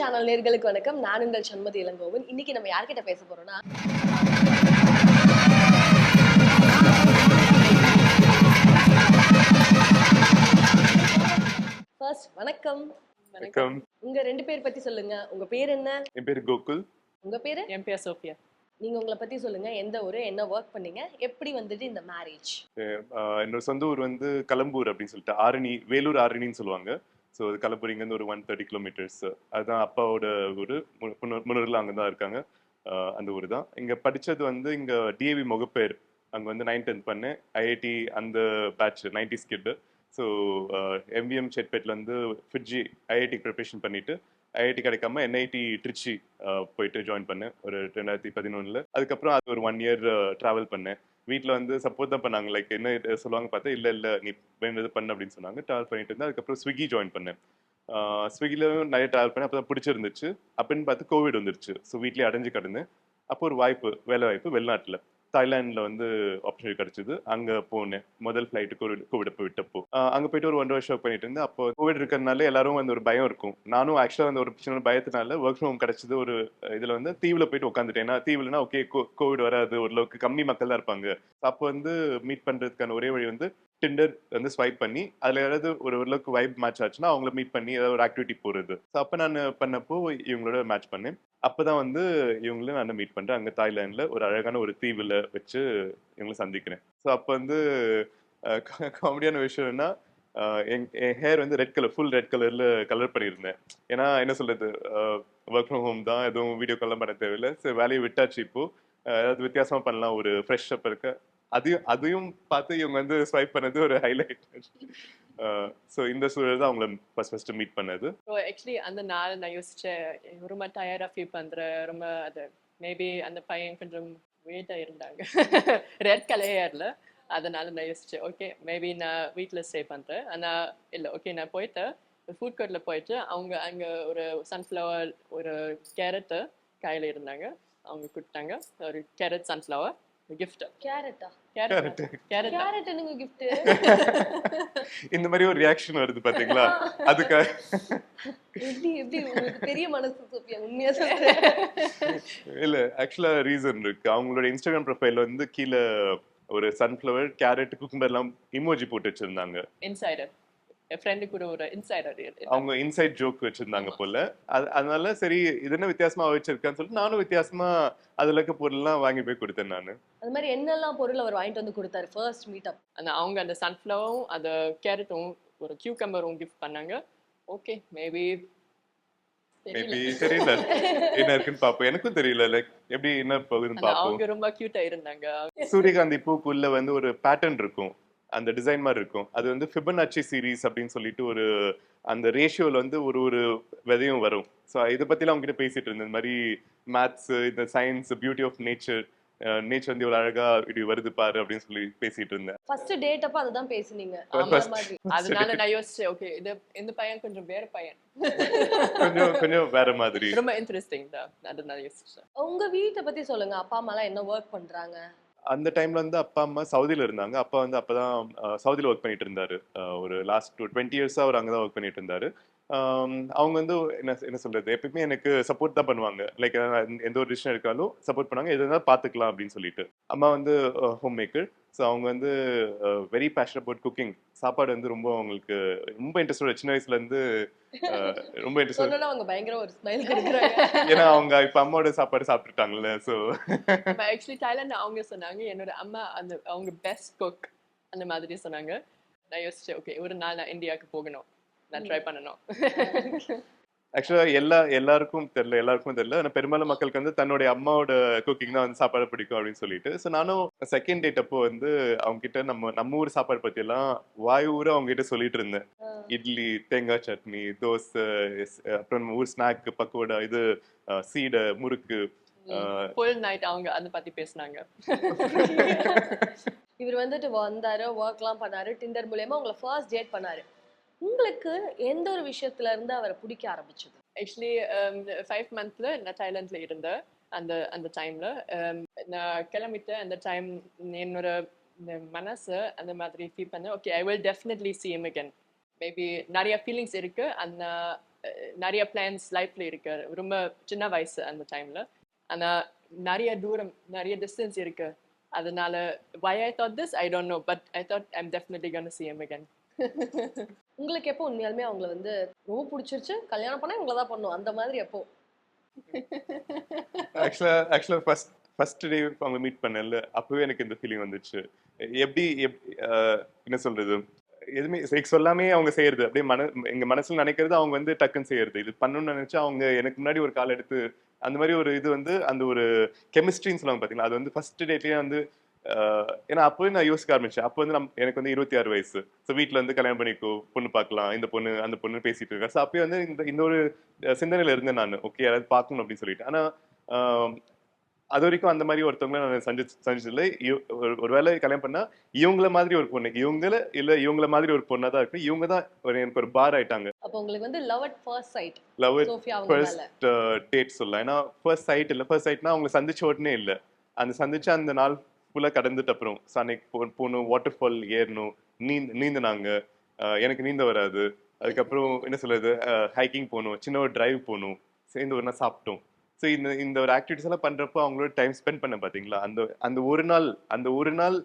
Channel நேர்களுக்கு வணக்கம். நான் உங்கள் சண்மதி இளங்கோவன். இன்னைக்கு நம்ம யார்கிட்ட பேச போறோம்னா ஃபர்ஸ்ட் வணக்கம். வணக்கம். உங்க ரெண்டு பேர் பத்தி சொல்லுங்க. உங்க பேர் என்ன? என் பேர் கோகுல். உங்க பேரு? என் பேர் சோஃபியா. நீங்க உங்களை பத்தி சொல்லுங்க. எந்த ஊரு என்ன ஒர்க் பண்ணீங்க? எப்படி வந்துட்டு இந்த மேரேஜ் என்னோட சொந்த ஊர் வந்து கலம்பூர் அப்படின்னு சொல்லிட்டு ஆரணி வேலூர் ஆரணின்னு சொல்லுவாங்க. ஸோ அது கலம்பூர் ஒரு ஒன் தேர்ட்டி கிலோமீட்டர்ஸ் அதுதான் அப்பாவோட ஊர். முன்னூரில் அங்கே தான் இருக்காங்க அந்த ஊர் தான். இங்கே படித்தது வந்து இங்கே டிஏவி முகப்பேர். அங்கே வந்து நைன் டென்த் பண்ணேன் ஐஐடி அந்த பேட்ச் நைன்டி ஸ்கிட்டு ஸோ எம்விஎம் செட்பேட்லேருந்து வந்து ஃபிட்ஜி ஐஐடி ப்ரிப்ரேஷன் பண்ணிவிட்டு ஐஐடி கிடைக்காம என்ஐடி ட்ரிச்சி போயிட்டு ஜாயின் பண்ணேன் ஒரு ரெண்டாயிரத்தி பதினொன்றில் அதுக்கப்புறம் அது ஒரு ஒன் இயர் ட்ராவல் பண்ணேன் வீட்டில் வந்து சப்போர்ட் தான் பண்ணாங்க. லைக் என்ன சொல்லுவாங்க பார்த்தா இல்லை இல்லை நீ வேண்டது பண்ண அப்படின்னு சொன்னாங்க. ட்ராவல் பண்ணிட்டு இருந்தேன். அதுக்கப்புறம் ஸ்விக்கி ஜாயின் பண்ணேன். ஸ்விக்கிலையும் நிறைய ட்ராவல் பண்ணேன். அப்போ தான் பிடிச்சிருந்துச்சு. அப்படின்னு பார்த்து கோவிட் வந்துருச்சு. ஸோ வீட்லேயே அடைஞ்சு கிடந்தேன். அப்போ ஒரு வாய்ப்பு வேலை வாய்ப்பு வெளிநாட்டில். தாய்லாண்டில் வந்து ஆப்பர்ச்சுனிட்டி கிடச்சிது. அங்கே போனேன். முதல் ஃப்ளைட்டு கோவிட் கோவிட் அப்போ விட்டப்போ. அங்கே போயிட்டு ஒரு ஒன்றரை வருஷம் பண்ணிட்டு இருந்தேன். அப்போ கோவிட் இருக்கிறதுனால எல்லாரும் வந்து ஒரு பயம் இருக்கும். நானும் ஆக்சுவலாக வந்து ஒரு சின்ன பயத்தினால ஒர்க் ஃப்ரம் கிடச்சிது ஒரு இதில் வந்து தீவில் போயிட்டு உட்காந்துட்டேன் ஏன்னா தீவுலனா ஓகே கோவிட் வராது ஓரளவுக்கு கம்மி மக்கள் தான் இருப்பாங்க. அப்போ வந்து மீட் பண்ணுறதுக்கான ஒரே வழி வந்து டிண்டர் வந்து ஸ்வைப் பண்ணி அதில் ஏதாவது ஒரு ஓரளவுக்கு வைப் மேட்ச் ஆச்சுன்னா அவங்கள மீட் பண்ணி ஏதாவது ஒரு ஆக்டிவிட்டி போகிறது ஸோ அப்போ நான் பண்ணப்போ இவங்களோட மேட்ச் பண்ணேன். அப்போ தான் வந்து இவங்களும் நான் மீட் பண்ணுறேன் அங்கே தாய்லாண்டில் ஒரு அழகான ஒரு தீவில் வச்சு இவங்களை சந்திக்கிறேன். ஸோ அப்போ வந்து காமெடியான விஷயம் என்ன என் என் ஹேர் வந்து ரெட் கலர் ஃபுல் ரெட் கலரில் கலர் பண்ணியிருந்தேன். ஏன்னா என்ன சொல்கிறது ஒர்க் ஃப்ரம் ஹோம் தான் எதுவும் வீடியோ கால்லாம் பண்ண தேவையில்லை. ஸோ வேலையை விட்டாச்சு இப்போ. ஏதாவது வித்தியாசமாக பண்ணலாம் ஒரு ஃப்ரெஷ் அப் இருக்க அதையும் அதையும் பார்த்து இவங்க வந்து ஸ்வைப் பண்ணது ஒரு ஹைலைட் ஸோ uh, இந்த சூழல் தான் அவங்கள ஃபர்ஸ்ட் ஃபர்ஸ்ட் மீட் பண்ணது. ஸோ ஆக்சுவலி அந்த நாள் நான் யோசிச்சேன் ரொம்ப டயர்டாக ஃபீல் பண்ணுறேன் ரொம்ப அது மேபி அந்த பையன் கொஞ்சம் வெயிட்டாக இருந்தாங்க. ரெட் கலையர்ல அதனால நான் யோசிச்சேன் ஓகே மேபி நான் வீட்டில் ஸ்டே பண்ணுறேன் ஆனால் இல்லை ஓகே நான் போயிட்டு ஃபுட் கோர்ட்டில் போயிட்டு அவங்க அங்கே ஒரு சன்ஃப்ளவர் ஒரு கேரட்டு கையில் இருந்தாங்க. அவங்க கொடுத்தாங்க. ஒரு கேரட் சன்ஃப்ளவர் கிஃப்ட் கேரட்டா கேரட் கேரட் கேரட் என்னங்க கிஃப்ட் இந்த மாதிரி ஒரு ரியாக்ஷன் வருது பாத்தீங்களா? அதுக்கு எப்படி எப்படி? உங்களுக்கு பெரிய மனசு சோபியா உண்மையா சொல்றேன். இல்ல ஆக்சுவலா ரீசன் இருக்கு. அவங்களோட இன்ஸ்டாகிராம் ப்ரொஃபைல் வந்து கீழே ஒரு சன்ஃப்ளவர் கேரட் குக்கும்பர் எல்லாம் இமோஜி போட்டு வச்சிருந்தாங்க. இன்சைடர் என் ஃப்ரெண்டு கூட ஒரு இன்சைடர் அவங்க இன்சைட் ஜோக் வச்சிருந்தாங்க போல. அது- அதனால சரி இது என்ன வித்தியாசமா வச்சிருக்கான்னு சொல்லிட்டு நானும் வித்தியாசமா அதுல இருக்க பொருள்லாம் வாங்கி போய் கொடுத்தேன் நானு. அது மாதிரி என்னெல்லாம் பொருள் அவர் வாங்கிட்டு வந்து கொடுத்தாரு? ஃபர்ஸ்ட் மீட் அப் அந்த அவங்க அந்த சன்ஃப்ளவரும் அந்த கேரட்டும் ஒரு கியூகம்பரும் கிஃப்ட் பண்ணாங்க. ஓகே மேபி மேபி தெரியல. என்ன இருக்குன்னு பாப்போம். எனக்கும் தெரியல லைக் எப்படி என்ன போகுதுன்னு பாப்போம். அவங்க ரொம்ப கியூட்டா இருந்தாங்க. சூரியகாந்தி பூக்குள்ள வந்து ஒரு பேட்டர்ன் இருக்கும். அந்த டிசைன் மாதிரி இருக்கும். அது வந்து ஃபிபனாச்சி சீரீஸ் அப்படின்னு சொல்லிட்டு ஒரு அந்த ரேஷியோல வந்து ஒரு ஒரு விதையும் வரும். ஸோ இதை பத்திலாம் அவங்க கிட்ட பேசிட்டு இருந்தேன். இந்த மாதிரி மேத்ஸ் இந்த science beauty of nature nature வந்து இவ்வளவு அழகா இப்படி வருது பாரு அப்படின்னு சொல்லி பேசிட்டு இருந்தேன். ஃபர்ஸ்ட் டேட் அப்ப அதுதான் பேசுனீங்க. அதனால நான் யோசிச்சேன் ஓகே இது இந்த பையன் கொஞ்சம் வேற பையன். கொஞ்சம் கொஞ்சம் வேற மாதிரி. ரொம்ப இன்ட்ரெஸ்டிங் தான். அதை நான் யோசிச்சேன். உங்க வீட்டை பத்தி சொல்லுங்க. அப்பா அம்மா எல்லாம் என்ன ஒர்க் பண்றாங்க? அந்த டைம்ல வந்து அப்பா அம்மா சவுதியில இருந்தாங்க. அப்பா வந்து அப்பதான் சவுதியில் சவுதியில ஒர்க் பண்ணிட்டு இருந்தாரு. ஒரு லாஸ்ட் டுவெண்ட்டி இயர்ஸா அவர் அங்கதான் ஒர்க் பண்ணிட்டு இருந்தாரு. அவங்க வந்து என்ன என்ன சொல்றது? எப்பயுமே எனக்கு சப்போர்ட் தான் பண்ணுவாங்க. லைக் எந்த ஒரு டிசிஷன் எடுத்தாலும் சப்போர்ட் பண்ணாங்க எது இருந்தாலும் பார்த்துக்கலாம் அப்படின்னு சொல்லிட்டு. அம்மா வந்து ஹோம் மேக்கர் ஸோ அவங்க வந்து வெரி பேஷன் அபவுட் குக்கிங் சாப்பாடு வந்து ரொம்ப அவங்களுக்கு ரொம்ப இன்ட்ரெஸ்டோட சின்ன வயசுல இருந்து ரொம்ப இன்ட்ரெஸ்ட் அவங்க பயங்கர ஒரு ஸ்மைல் கொடுக்குறாங்க. ஏன்னா அவங்க இப்ப அம்மாவோட சாப்பாடு சாப்பிட்டுட்டாங்கல்ல ஸோ ஆக்சுவலி தாய்லாந்து அவங்க சொன்னாங்க என்னோட அம்மா அந்த அவங்க பெஸ்ட் குக் அந்த மாதிரி சொன்னாங்க. நான் யோசிச்சேன் ஓகே ஒரு நாள் நான் இந்தியாவுக்கு போகணும். நான் ட்ரை பண்ணணும். ஆக்சுவலா எல்லா எல்லாருக்கும் தெரியல எல்லாருக்கும் தெரியல. ஆனா பெரும்பாலும் மக்களுக்கு வந்து தன்னுடைய அம்மாவோட குக்கிங் தான் வந்து சாப்பாடு பிடிக்கும் அப்படின்னு சொல்லிட்டு. ஸோ நானும் செகண்ட் டேட் அப்போ வந்து அவங்க கிட்ட நம்ம நம்ம ஊர் சாப்பாடு பத்தி எல்லாம் வாய் ஊர அவங்க கிட்ட சொல்லிட்டு இருந்தேன். இட்லி தேங்காய் சட்னி தோசை அப்புறம் நம்ம ஊர் ஸ்நாக் பக்கோடா இது சீடை முறுக்கு ஃபுல் நைட் அவங்க அதை பத்தி பேசினாங்க. இவர் வந்துட்டு வந்தாரு ஒர்க்லாம் பண்ணாரு டிண்டர் மூலியமா உங்களை ஃபர்ஸ்ட் டேட் பண்ணாரு. உங்களுக்கு எந்த ஒரு விஷயத்துல இருந்து அவரை பிடிக்க ஆரம்பிச்சது? ஆக்சுவலி ஃபைவ் மந்த்ல நான் தாய்லாந்துல இருந்தேன். அந்த அந்த டைம்ல um, நான் கிளம்பிட்ட அந்த டைம் என்னோட மனசு அந்த மாதிரி ஃபீல் பண்ணேன். Okay I will definitely see them again maybe நிறைய ஃபீலிங்ஸ் இருக்கு. அந்த நிறைய பிளான்ஸ் லைஃப்ல இருக்கு. ரொம்ப சின்ன வயசு அந்த டைம்ல ஆனா நிறைய தூரம் நிறைய டிஸ்டன்ஸ் இருக்கு. அதனால why I thought this I don't know but I thought I'm definitely gonna see them again உங்களுக்கு எப்போ உண்மையாலுமே அவங்கள வந்து ரொம்ப பிடிச்சிருச்சு? கல்யாணம் பண்ணா இவங்கள தான் பண்ணும். அந்த மாதிரி எப்போ? ஆக்சுவலா ஆக்சுவலா ஃபர்ஸ்ட் ஃபர்ஸ்ட் டே அவங்க மீட் பண்ணல அப்பவே எனக்கு இந்த ஃபீலிங் வந்துச்சு. எப்படி எப்- ஆஹ் என்ன சொல்றது? எதுவுமே சொல்லாமே அவங்க செய்யறது அப்படியே மன எங்க மனசுல நினைக்கிறது அவங்க வந்து டக்குன்னு செய்யறது. இது பண்ணணும்னு நினைச்சா அவங்க எனக்கு முன்னாடி ஒரு கால் எடுத்து அந்த மாதிரி ஒரு இது வந்து அந்த ஒரு கெமிஸ்ட்ரின்னு சொல்லுவாங்க பாத்தீங்களா? அது வந்து ஃபர்ஸ்ட் டேட்லயே வந்து ஏன்னா அப்பவே நான் யோசிக்க ஆரம்பிச்சேன். அப்போ வந்து நம் எனக்கு வந்து இருபத்தி ஆறு வயசு. ஸோ வீட்டில் வந்து கல்யாணம் பண்ணிக்கோ பொண்ணு பார்க்கலாம் இந்த பொண்ணு அந்த பொண்ணு பேசிட்டு இருக்கா. ஸோ அப்பயே வந்து இந்த இந்த ஒரு சிந்தனையில இருந்தேன் நான். ஓகே யாராவது பார்க்கணும் அப்படின்னு சொல்லிட்டு. ஆனா ஆஹ் அது வரைக்கும் அந்த மாதிரி ஒருத்தவங்கள நான் சந்தி சந்திச்சதில்லை. ஒரு ஒருவேளை கல்யாணம் பண்ணா இவங்கள மாதிரி ஒரு பொண்ணு இவங்கள இல்ல இவங்கள மாதிரி ஒரு பொண்ணா தான் இருக்கு இவங்க தான் ஒரு எனக்கு ஒரு பார் ஆயிட்டாங்க. அப்போ உங்களுக்கு வந்து love at first sight love மேல. ஃபர்ஸ்ட் டேட் சொல்லலாம். ஏன்னா ஃபர்ஸ்ட் சைட் இல்ல. ஃபர்ஸ்ட் சைட்னா அவங்க சந்திச்ச உடனே இல்ல. அந்த சந்திச்ச அந்த நாள் ஃபுல்லாக கடந்துட்டு அப்புறம் so போ- போகணும் வாட்டர் ஃபால் ஏறணும். நீந்த நீந்தினாங்க. எனக்கு நீந்த வராது. அதுக்கப்புறம் என்ன சொல்றது? ஹைக்கிங் போகணும் சின்ன ஒரு டிரைவ் போகணும் சேர்ந்து ஒரு நாள் சாப்பிட்டோம். ஸோ இந்த இந்த ஒரு ஆக்டிவிட்டிஸ் எல்லாம் பண்றப்போ அவங்களோட டைம் ஸ்பெண்ட் பண்ண பாத்தீங்களா? அந்த அந்த ஒரு நாள் அந்த ஒரு நாள்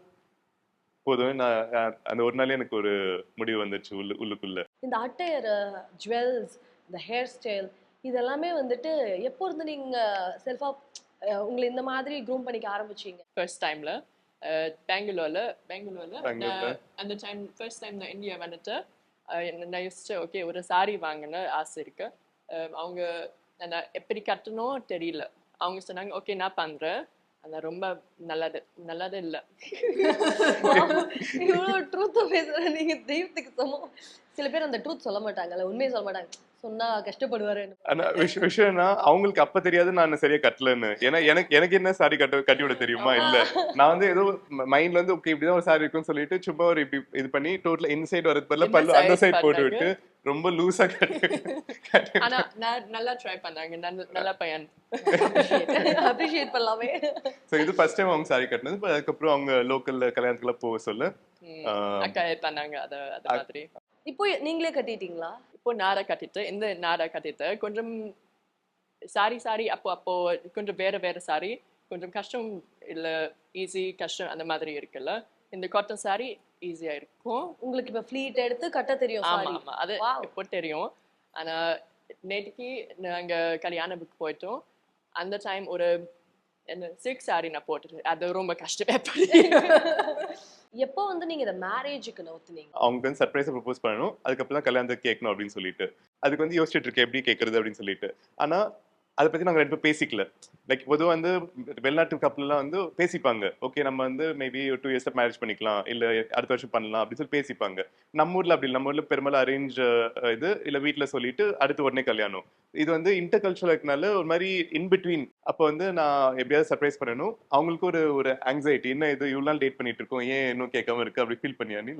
போதும். நான் அந்த ஒரு நாளே எனக்கு ஒரு முடிவு வந்துச்சு உள்ளு உள்ளுக்குள்ள. இந்த அட்டையர் ஜுவல்ஸ் இந்த ஹேர் ஸ்டைல் இதெல்லாமே வந்துட்டு எப்போ இருந்து நீங்க செல்ஃபா உங்களை இந்த மாதிரி க்ரூம் பண்ணிக்க ஆரம்பிச்சீங்க? ஃபர்ஸ்ட் டைம்ல பெங்களூர்ல பெங்களூர்ல அந்த டைம் ஃபர்ஸ்ட் டைம் நான் இந்தியா வந்துட்டு நான் யோசிச்சேன் ஓகே ஒரு சாரி வாங்கின ஆசை இருக்கு. அஹ், அவங்க நான் எப்படி கட்டணும் தெரியல. அவங்க சொன்னாங்க ஓகே நான் பண்றேன். ஆனா ரொம்ப நல்லது. நல்லது இல்ல. இவ்வளவு ட்ரூத் பேசுற நீங்க தெய்வத்துக்கு சமம். சில பேர் அந்த ட்ரூத் சொல்ல மாட்டாங்கல்ல உண்மையை சொல்ல மாட்டாங்க. சொன்னா கஷ்டப்படுவாரு ஆனா விஷ- விஷயம்னா அவங்களுக்கு அப்ப தெரியாது நான் சரியா கட்டலன்னு. ஏன்னா எனக்கு எனக்கு என்ன சாரி கட்ட கட்டி விட தெரியுமா இல்ல. நான் வந்து ஏதோ மைண்ட்ல வந்து ஓகே இப்படிதான் ஒரு சாரி இருக்கும்னு சொல்லிட்டு சும்மா ஒரு இப்படி இது பண்ணி டோட்டல் இன்சைட் வரது பதிலா என்ன பல்லு அந்த சைடு போட்டு? விட்டு ரொம்ப லூசா கட்டி ஆனா நான் நல்லா ட்ரை பண்ணாங்க. நல்ல பையன் அப்ரிஷியேட் பண்ணலாமே. சோ இது ஃபர்ஸ்ட் டைம் அவங்க சாரி கட்டினது. அதுக்கப்புறம் அவங்க லோக்கல்ல கல்யாணத்துக்குலாம் போக சொல்ல. அக்கா பண்ணாங்க. அது மாதிரி. இப்போ நீங்களே கட்டிட்டீங்களா? இப்போ நாடா கட்டிட்டு இந்த நாடா கட்டிட்டு கொஞ்சம் சாரி சாரி அப்போ அப்போ கொஞ்சம் வேற வேற சாரி கொஞ்சம் கஷ்டம் இல்ல ஈஸி கஷ்டம் அந்த மாதிரி இருக்குல்ல. இந்த காட்டன் சாரி ஈஸியா இருக்கும். உங்களுக்கு இப்ப ஃப்ளீட் எடுத்து கட்ட தெரியும் ஆமா ஆமா. அது. இப்போ தெரியும். ஆனா நேற்றுக்கு நாங்க கல்யாணத்துக்கு போயிட்டோம். அந்த டைம் ஒரு என்ன சில்க் சாரி நான் போட்டுட்டு அது ரொம்ப கஷ்டம் எப்படி எப்போ வந்து நீங்க இத மேரேஜுக்கு நவுத்துனீங்க அவங்க வந்து சர்ப்ரைஸா ப்ரப்போஸ் பண்ணணும். அதுக்கப்புறம் தான் கல்யாணத்துக்கு கேட்கணும் அப்படின்னு சொல்லிட்டு. அதுக்கு வந்து யோசிச்சுட்டு இருக்கேன் எப்படி கேட்கறது அப்படின்னு சொல்லிட்டு. ஆனா அதை பத்தி நாங்க ரெண்டு பேரும் பேசிக்கல. லைக் பொதுவாக வந்து வெளிநாட்டு கப்பல்லாம் வந்து பேசிப்பாங்க. ஓகே நம்ம வந்து மேபி டூ இயர்ஸ் மேரேஜ் பண்ணிக்கலாம். இல்ல அடுத்த வருஷம் பண்ணலாம் அப்படின்னு சொல்லி பேசிப்பாங்க. நம்ம ஊர்ல அப்படி நம்ம ஊரில் பெரும்பாலும் அரேஞ்ச் இது இல்ல வீட்ல சொல்லிட்டு அடுத்து உடனே கல்யாணம். இது வந்து இன்டர் கல்ச்சரல் இருக்கனால ஒரு மாதிரி இன்பிட்வீன் அப்போ வந்து நான் எப்படியாவது சர்ப்ரைஸ் பண்ணணும். அவங்களுக்கு ஒரு ஒரு ஆங்ஸைட்டி என்ன இது இவ்வளோ நாள் டேட் பண்ணிட்டு இருக்கோம். ஏன் இன்னும் கேட்காம இருக்கு? அப்படி ஃபீல் பண்ணியா நீ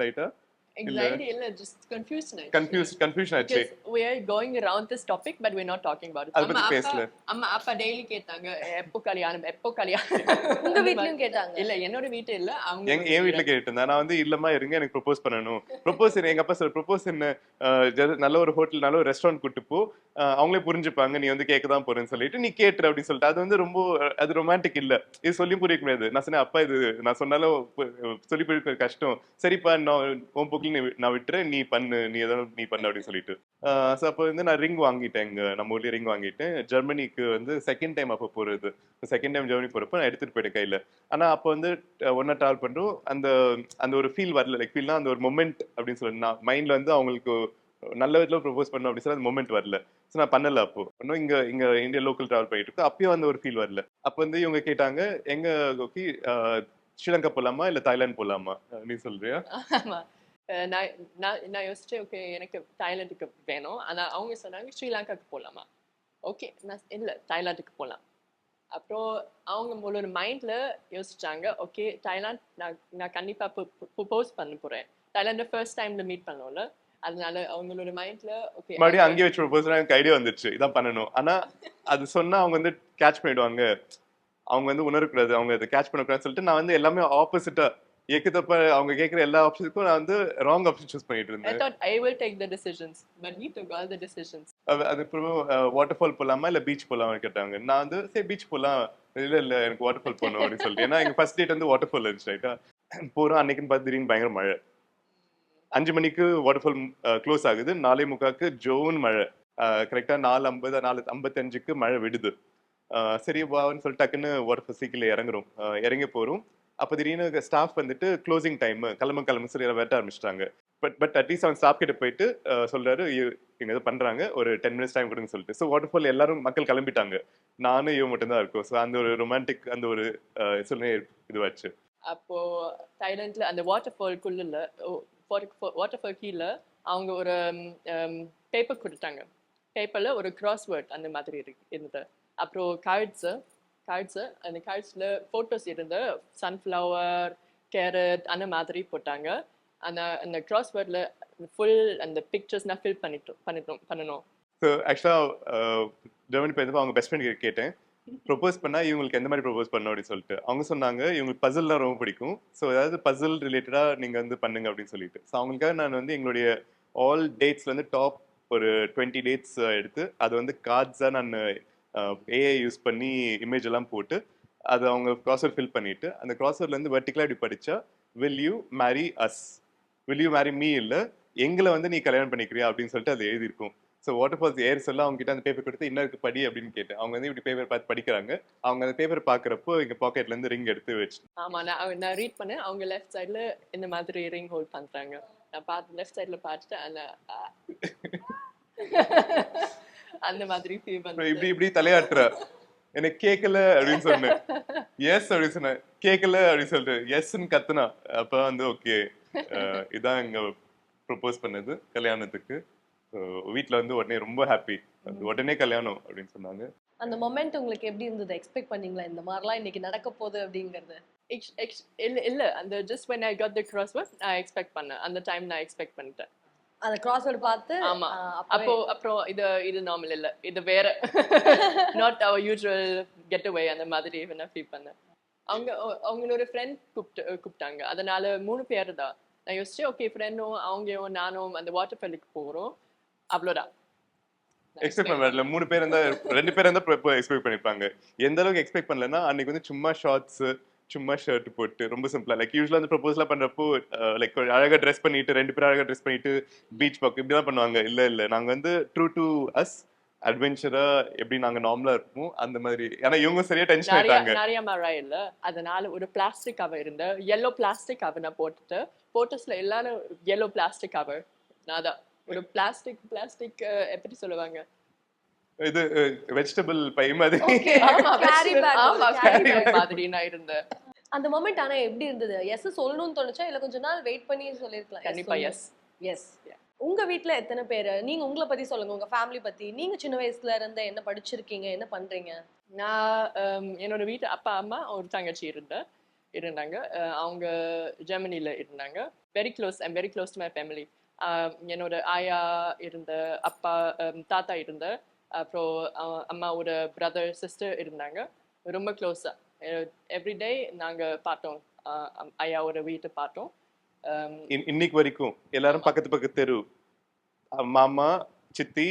anxiety இல்ல just confusion ஆயிடுச்சு. கன்ஃபியூஸ் கன்ஃபியூஷன் ஆச்சு Because we are going around this topic, but we're not talking about it. அதை பத்தி அம்மா, அப்பா- பேசல. அம்மா அப்பா டெய்லி கேட்டாங்க எப்போ கல்யாணம் எப்போ கல்யாணம்? உங்க வீட்லயும் கேட்டாங்க. இல்ல என்னோட வீட்டு இல்ல அவங்க எங்க என் வீட்ல கேட்டு இருந்தேன் நான் வந்து இல்லம்மா இருங்க எனக்கு ப்ரொபோஸ் பண்ணணும். ப்ரொபோஸ் எங்க அப்பா சார் ப்ரொபோஸ் என்ன நல்ல ஒரு ஹோட்டல் நல்ல ஒரு ரெஸ்டாரண்ட் கூட்டு போ. அவங்களே புரிஞ்சுப்பாங்க நீ வந்து கேட்க தான் போறேன்னு சொல்லிட்டு நீ கேட்டுரு அப்படின்னு சொல்லிட்டு. அது வந்து ரொம்ப அது ரொமான்டிக் இல்ல. இது சொல்லி புரிய முடியாது. நான் சொன்னேன் அப்பா இது நான் சொன்னாலும் சொல்லி புரிய கஷ்டம். சரிப்பா நான் உன் போக்கில் நீ நான் விட்டுறேன். நீ பண்ணு. நீ எதாவது நீ பண்ணு அப்படின்னு சொல்லிட்டு. ஸோ அப்போ வந்து நான் ரிங் வாங்கிட்டேன் இங்கே. நம்ம ஊர்லயே ரிங் வாங்கிட்டேன் ஜெர்மனிக்கு வந்து செகண்ட் டைம் அப்போ போகிறது செகண்ட் டைம் ஜெர்மனி போகிறப்ப நான் எடுத்துகிட்டு போயிட்டேன் கையில். ஆனால் அப்போ வந்து ஒன்றா ட்ராவல் பண்ணுறோம் அந்த அந்த ஒரு ஃபீல் வரல. லைக் ஃபீல்னா அந்த ஒரு மொமெண்ட் அப்படின்னு சொல்லி நான் மைண்டில் வந்து அவங்களுக்கு நல்ல விதத்தில் ப்ரொபோஸ் பண்ணோம் அப்படின்னு சொல்லி அந்த மொமெண்ட் வரல. ஸோ நான் பண்ணல அப்போ. இன்னும் இங்கே இங்கே இந்தியா லோக்கல் ட்ராவல் பண்ணிட்டு இருக்கோம் அப்பயும் அந்த ஒரு ஃபீல் வரல. அப்போ வந்து இவங்க கேட்டாங்க எங்க கோக்கி ஸ்ரீலங்கா போகலாமா இல்லை தாய்லாந்து போகலாமா நீ சொல்றியா? நான் நான் நான் யோசிச்சேன் ஓகே எனக்கு தாய்லாந்துக்கு வேணும். ஆனா அவங்க சொன்னாங்க ஸ்ரீலங்காக்கு போலாமா? ஓகே நான் இல்ல தாய்லாந்துக்கு போலாம். அப்புறம் அவங்க உங்களோட மைண்ட்ல யோசிச்சாங்க ஓகே தாய்லாந்து நான் நான் கண்டிப்பா ப்ரொபோஸ் பண்ண போறேன். தாய்லாந்து ஃபர்ஸ்ட் டைம்ல மீட் பண்ணோம்ல. அதனால அவங்களோட மைண்ட்ல ஓகே மறுபடியும் அங்கேயே வச்சு ப்ரொபோஸ் எனக்கு ஐடியா வந்துச்சு இதான் பண்ணணும். ஆனா அது சொன்னா அவங்க வந்து கேட்ச் பண்ணிடுவாங்க. அவங்க வந்து உணரக்கூடாது. அவங்க அதை கேட்ச் பண்ணக்கூடாதுன்னு சொல்லிட்டு நான் வந்து எல்லாமே ஆப்போசிட்டா ஏக்கத்தப்ப அவங்க கேட்குற எல்லா ஆப்ஷனுக்கும் நான் வந்து ராங் ஆப்ஷன் சூஸ் பண்ணிட்டு I இருந்தேன் thought I will take the decisions, but he took all the decisions. அது- அதுக்கப்புறம் வாட்டர் ஃபால் போலாமா இல்ல பீச் போலாமா கேட்டாங்க. நான் வந்து சரி பீச் போலாம். இல்ல இல்ல எனக்கு வாட்டர் ஃபால் போகணும் அப்படின்னு சொல்லிட்டு. ஏன்னா எங்க ஃபர்ஸ்ட் டேட் வந்து வாட்டர் ஃபால் இருந்துச்சு ரைட்டா போறோம் அன்னைக்குன்னு பார்த்து திடீர்னு பயங்கர மழை. அஞ்சு மணிக்கு வாட்டர் ஃபால் க்ளோஸ் ஆகுது. நாலே முக்காக்கு ஜோன் மழை. கரெக்டா நாலு ஐம்பது நாலு ஐம்பத்தஞ்சுக்கு மழை விடுது. சரி வான்னு சொல்லிட்டு டக்குன்னு வாட்டர் ஃபால் சீக்கிரம் இறங்குறோம் இறங்கி போறோம். அப்போ திடீர்னு ஸ்டாஃப் வந்துட்டு க்ளோசிங் டைம் கிளம்ப கிளம்ப சொல்லி வெட்ட ஆரம்பிச்சிட்டாங்க. பட் பட் அட்லீஸ்ட் அவன் ஸ்டாஃப் கிட்ட போயிட்டு சொல்றாரு இவங்க ஏதோ பண்றாங்க ஒரு டென் மினிட்ஸ் டைம் கொடுங்க சொல்லிட்டு. ஸோ வாட்டர் ஃபால் எல்லாரும் மக்கள் கிளம்பிட்டாங்க. நானும் இவன் மட்டும் தான் இருக்கோம். ஸோ அந்த ஒரு ரொமான்டிக் அந்த ஒரு சூழ்நிலை இதுவாச்சு. அப்போ தாய்லாந்துல அந்த வாட்டர் ஃபால்குள்ள வாட்டர் ஃபால் கீழே அவங்க ஒரு பேப்பர் கொடுத்தாங்க. பேப்பரில் ஒரு crossword அந்த மாதிரி இருக்கு இருந்தது. அப்புறம் கார்ட்ஸு கார்ட்ஸு அந்த கார்ட்ஸில் ஃபோட்டோஸ் இருந்து சன்ஃப்ளவர் கேரட் அந்த மாதிரி போட்டாங்க. அந்த அந்த crosswordல ஃபுல் அந்த பிக்சர்ஸ்னால் ஃபில் பண்ணிட்டோம் பண்ணிட்டோம் பண்ணணும். ஸோ ஆக்சுவலாக ஜெர்மனி போயிருந்தப்போ அவங்க பெஸ்ட் ஃப்ரெண்ட் கேட்டேன். ப்ரொபோஸ் பண்ணால் இவங்களுக்கு எந்த மாதிரி ப்ரொபோஸ் பண்ணணும் அப்படின்னு சொல்லிட்டு. அவங்க சொன்னாங்க இவங்களுக்கு பசில்லாம் ரொம்ப பிடிக்கும். ஸோ ஏதாவது பசில் ரிலேட்டடாக நீங்கள் வந்து பண்ணுங்க அப்படின்னு சொல்லிட்டு. ஸோ அவங்களுக்காக நான் வந்து எங்களுடைய ஆல் டேட்ஸ்லேருந்து டாப் ஒரு டுவெண்ட்டி டேட்ஸ் எடுத்து அது வந்து கார்ட்ஸாக நான் ஏஐ யூஸ் பண்ணி இமேஜ் எல்லாம் போட்டு அதை அவங்க க்ராசர் ஃபில் பண்ணிட்டு அந்த க்ராசர்லேருந்து இருந்து வெர்டிக்கலாக இப்படி படித்தா will you marry us will you marry me இல்லை? எங்களை வந்து நீ கல்யாணம் பண்ணிக்கிறியா? அப்படின்னு சொல்லிட்டு அது எழுதியிருக்கும். ஸோ வாட்டர் ஃபால்ஸ் ஏர் சொல்ல அவங்க கிட்ட அந்த பேப்பர் கொடுத்து இன்னொருக்கு படி அப்படின்னு கேட்டேன். அவங்க வந்து இப்படி பேப்பர் பார்த்து படிக்கிறாங்க. அவங்க அந்த பேப்பர் பார்க்குறப்போ எங்கள் பாக்கெட்ல இருந்து ரிங் எடுத்து வச்சு ஆமா நான் அவ- நான் ரீட் பண்ணேன். அவங்க லெஃப்ட் சைடுல இந்த மாதிரி ரிங் ஹோல்ட் பண்றாங்க. நான் பார்த்து லெஃப்ட் சைடுல பார்த்துட்டு அந்த மாதிரி இப்படி இப்படி தலையாட்டுற. எனக்கு கேட்கல அப்படின்னு சொன்னேன். எஸ் அப்படின்னு சொன்னேன். கேட்கல அப்படின்னு சொல்லிட்டு. எஸ்ன்னு கத்துனா. அப்ப வந்து ஓகே இதான் இங்க ப்ரொபோஸ் பண்ணது கல்யாணத்துக்கு. வீட்டில் வந்து உடனே ரொம்ப ஹாப்பி உடனே கல்யாணம் அப்படின்னு சொன்னாங்க. அந்த மொமெண்ட் உங்களுக்கு எப்படி இருந்தது? எக்ஸ்பெக்ட் பண்ணீங்களா? இந்த மாதிரிலாம் இன்னைக்கு நடக்க போகுது அப்படிங்கறது? இல்ல இல்ல. அந்த just when I got the crossword நான் எக்ஸ்பெக்ட் பண்ணேன். அந்த டைம் நான் எக்ஸ்பெக்ட் பண்ணிட்டேன். அந்த கிராஸ்வேர்ட் பார்த்து ஆமா. அப்போ அப்போ அப்புறம் இது இது நார்மல் இல்ல. இது வேற. Not our usual get away அந்த மாதிரி நான் ஃபீல் பண்ணேன். அவங்க அவ- அவங்களோட ஃப்ரெண்ட் கூப்பிட்டு கூப்பிட்டாங்க அதனால மூணு பேர் தான் நான் யோசிச்சேன் ஓகே ஃப்ரெண்டும் அவங்களும் நானும் அந்த வாட்டர் ஃபாலுக்கு போகிறோம் அவ்வளோதான். எக்ஸ்பெக்ட் பண்ண வரல மூணு பேர் இருந்தா ரெண்டு பேர் இருந்தா எக்ஸ்பெக்ட் பண்ணிருப்பாங்க எந்த அளவுக்கு எக்ஸ்பெக்ட் பண்ணலன்னா அன்னைக்கு வந்து சும்மா ஷார்ட்ஸ் சும்மா ஷர்ட் போட்டு ரொம்ப சிம்பிளா லைக் யூஸ்வலா வந்து ப்ரொபோஸ்லாம் பண்றப்போ லைக் அழகா ட்ரெஸ் பண்ணிட்டு ரெண்டு பேரும் அழகா ட்ரெஸ் பண்ணிட்டு பீச் பக்கம் இப்படி தான் பண்ணுவாங்க. இல்ல இல்ல. நாங்க வந்து ட்ரூ டு அஸ் அட்வென்ச்சரா எப்படி நாங்க நார்மலா இருப்போம் அந்த மாதிரி. ஏன்னா இவங்க சரியா டென்ஷன் ஆயிட்டாங்க. நிறைய மழை இல்ல. அதனால ஒரு பிளாஸ்டிக் கவர் இருந்த yellow பிளாஸ்டிக் கவர் நான் போட்டுட்டு போட்டோஸ்ல எல்லாரும் yellow பிளாஸ்டிக் கவர் நான் ஒரு பிளாஸ்டிக் பிளாஸ்டிக் எப்படி சொல்லுவாங்க? இது வெஜிடபிள் பை மாதிரி. நான் இருந்தேன். அந்த மொமெண்ட் ஆனா எப்படி இருந்தது? எஸ் சொல்லணும்னு தோணுச்சா? இல்ல கொஞ்ச நாள் வெயிட் பண்ணி சொல்லிருக்கலாம். கண்டிப்பா எஸ் எஸ் உங்க வீட்ல எத்தனை பேரு? நீங்க உங்களை பத்தி சொல்லுங்க. உங்க ஃபேமிலி பத்தி. நீங்க சின்ன வயசுல இருந்து என்ன படிச்சிருக்கீங்க? என்ன பண்றீங்க? நான் என்னோட வீட்டு அப்பா அம்மா ஒரு தங்கச்சி இருந்த இருந்தாங்க. அவங்க ஜெர்மனில இருந்தாங்க. Very close I'm very close to my family என்னோட ஆயா இருந்த அப்பா தாத்தா இருந்த அப்புறம் அம்மாவோட பிரதர் சிஸ்டர் இருந்தாங்க. ரொம்ப க்ளோஸாக எவ்ரிடே நாங்க பார்த்தோம். ஐயாவோட வீட்டை பார்த்தோம். இன்னைக்கு வரைக்கும் எல்லாரும் பக்கத்து பக்கத்து தெரு. மாமா சித்தி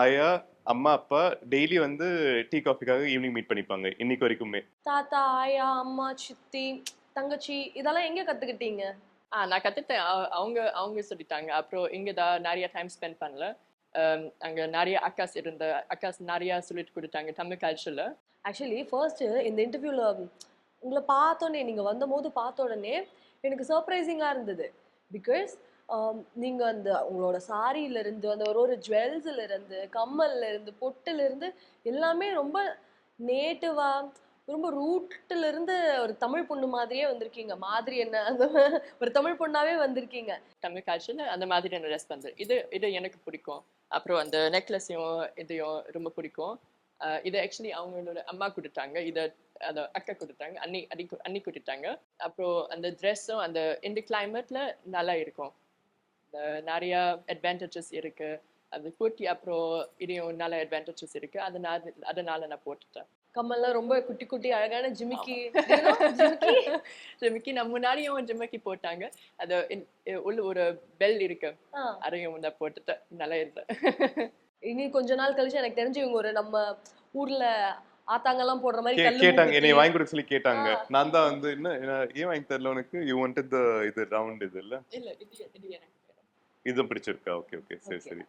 ஆயா அம்மா அப்பா டெய்லி வந்து டீ காஃபிக்காக ஈவினிங் மீட் பண்ணிப்பாங்க இன்னைக்கு வரைக்குமே. தாத்தா ஆயா அம்மா சித்தி தங்கச்சி இதெல்லாம் எங்க கத்துக்கிட்டீங்க? ஆ நான் கற்றுட்டேன் அவங்க அவங்க சொல்லிட்டாங்க. அப்புறம் இங்கே தான் நிறைய டைம் ஸ்பெண்ட் பண்ணல. அங்க நிறைய அக்காஸ் இருந்த அக்காஸ் நிறைய சொல்லிட்டு கொடுத்தாங்க தமிழ் கல்ச்சரில் ஆக்சுவலி ஃபர்ஸ்ட் இந்த இன்டர்வியூல உங்களை பார்த்தோன்னே நீங்க வந்தபோது பார்த்த உடனே எனக்கு சர்ப்ரைசிங்கா இருந்தது. பிகாஸ் நீங்க அந்த உங்களோட சாரியில இருந்து அந்த ஒரு ஒரு ஜுவல்ஸ்ல இருந்து கம்மல்ல இருந்து பொட்டுல இருந்து எல்லாமே ரொம்ப நேட்டிவா ரொம்ப ரூட்ல இருந்து ஒரு தமிழ் பொண்ணு மாதிரியே வந்திருக்கீங்க. மாதிரி என்ன அந்த ஒரு தமிழ் பொண்ணாவே வந்திருக்கீங்க. தமிழ் கல்ச்சரில் அந்த மாதிரி என்ன பண்ணுறது இது இது எனக்கு பிடிக்கும். அப்புறம் அந்த நெக்லஸையும் இதையும் ரொம்ப பிடிக்கும். இதை இது ஆக்சுவலி அவங்களோட அம்மா கொடுத்தாங்க. இதை அந்த அக்கா கொடுத்தாங்க. அன்னி அன்னி அன்னி கொடுத்தாங்க. அப்புறம் அந்த ட்ரெஸ்ஸும் அந்த இந்த கிளைமேட்டில் நல்லா இருக்கும். இந்த நிறைய அட்வான்டேஜஸ் இருக்கு. அது குர்த்தி அப்புறம் இதையும் நல்ல அட்வான்டேஜஸ் இருக்கு. அதனால அதனால நான் போட்டுட்டேன். கம்மல்லாம் ரொம்ப குட்டி குட்டி அழகான ஜிமிக்கி ஜிமிக்கி? ஜிமிக்கி நான் முன்னாடியும் ஜிமிக்கி போட்டாங்க? அது உள்ள ஒரு பெல் இருக்கு. அதையும் நான் போட்டுட்டேன் நல்லா இல்லை இனி கொஞ்ச நாள் கழிச்சு எனக்கு தெரிஞ்சு இவங்க ஒரு நம்ம ஊர்ல ஆத்தாங்கெல்லாம் போடுற மாதிரி கேட்டாங்க. என்னை வாங்கி கொடுக்க சொல்லி கேட்டாங்க. நான் தான் வந்து என்ன ஏன் வாங்கி தரல உனக்கு? யூ வாண்டட் த இது ரவுண்ட் இது இல்ல? இல்ல இது பிடிச்சிருக்கா? Okay okay. சரி. சரி.